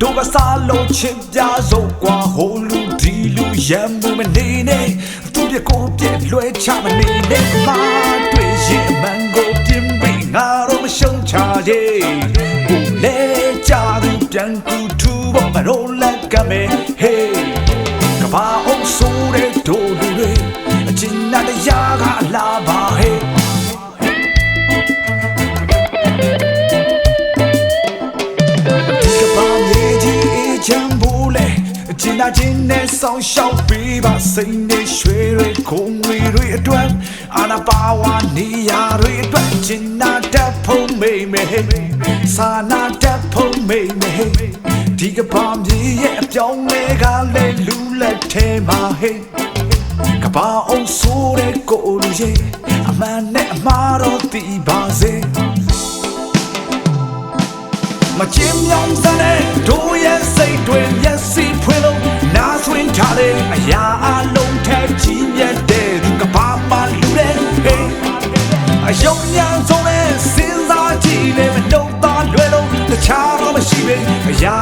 တို့ကစားလို့ချစ်ပြဆုံးกว่าဟိုလူဒီလူရံမှုမနေနဲ့သူပြကိုပြက်လွှဲချမနေနဲ့မာတွေ့ရင်မန်ကိုပြင်းပြီးငါတို့မရှုံးချရဲ့ကိုလေကြသူပြန်ကူထူဖို့မလို့လက်ကမဲ hey နဲ့ချင်းနဲ့ဆောင်းရှောက်ပေးပါစိတ်နဲ့ရွှေတွေခုံတွေတွေအတွက်အာနာပါဝါနေရာတွေအတွက်ချင်နာတက်ဖို့မေးမေစာနာတက်ဖို့မေးမေဒီကဘာမြေရဲ့အပြောင်းလဲကလည်းလူလက်ထဲမှာဟဲ့ကဘာအောင်ဆိုတဲ့ကိုလူရဲ့အမှန်နဲ့အမှားတော့သိပါစေမချင်မြောင်စတဲ့တို့ရဲ့စိတ်တွေမျက်စိဖွင့်လို့ နားဆွင့်ထားတဲ့အရာအလုံးထက်ကြီးမြတ်တဲ့သူကဘာမှလူတဲ့ဟေးအယုံညာဆုံးတဲ့စဉ်းစားကြည့်လေမတော့သားလွယ်လို့တခြားတော့မရှိပဲအရာ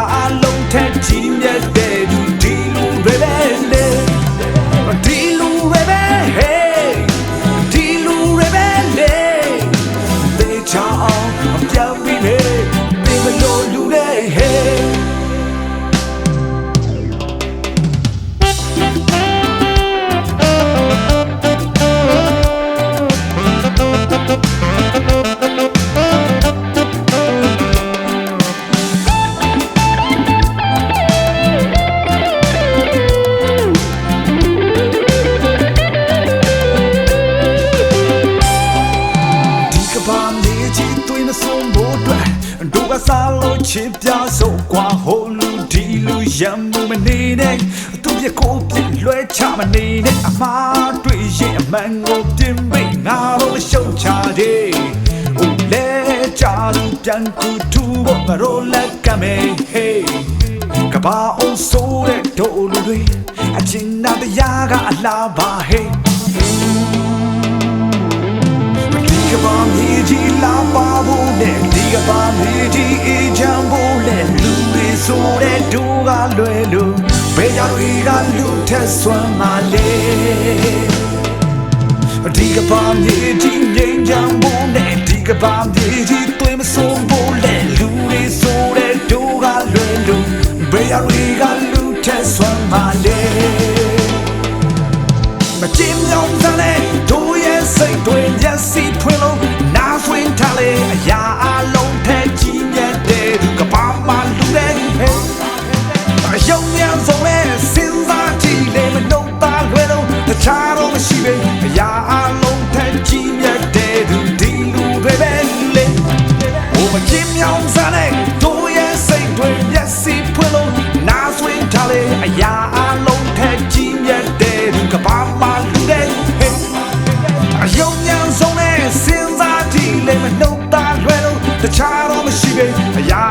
စားလို့ချစ်ပြဆုံးกว่าဟိုလူဒီလူရံမှုမနေနဲ့သူပြကိုပြလွှဲချမနေနဲ့အမားတွေ့ရင်အမှန်ကိုပြင်ပေးငါတို့ရှုံချတယ်ဦးလဲချာလူပြန်ကူထူဖို့ငါတို့လက်ကမဲဟေးကဘာအောင်ဆိုတဲ့တို့လူတွေအချင်းနာတရားကအလားပါဟေး ဘာမြေကြီးအေးချမ်းဖို့နဲ့လူတွေဆိုတဲ့ဒူကလွယ်လို့ဘယ်ကြတွေကလူထက်ဆွမ်းမလဲဒီကဘာမြေကြီးငြိမ်းချမ်းဖို့နဲ့ဒီကဘာမြေကြီးသွေးမဆုံးဖို့နဲ့လူတွေဆိုတဲ့ဒူကလွယ်လို့ဘယ်ကြတွေကလူထက်ဆွမ်းမလဲမချင်မြောင်စတဲ့တို့ရဲ့စိတ်တွေမျက်စိဖွင့်လို့ ရှိပဲအရာအလုံးထဲကြီးမြတ်တဲ့သူဒီလူတွေပဲလေဟိုမချင်မြောင်စတဲ့တို့ရဲ့စိတ်တွေမျက်စိဖွင့်လို့နားဆွင့်ထားလေအရာအလုံးထဲကြီးမြတ်တဲ့သူကဘာမှလူတဲ့ဟဲ့အယုံညာဆုံးနဲ့စဉ်းစားကြည့်လေမနှုတ်သားလွယ်လို့တခြားတော့မရှိပဲအရာ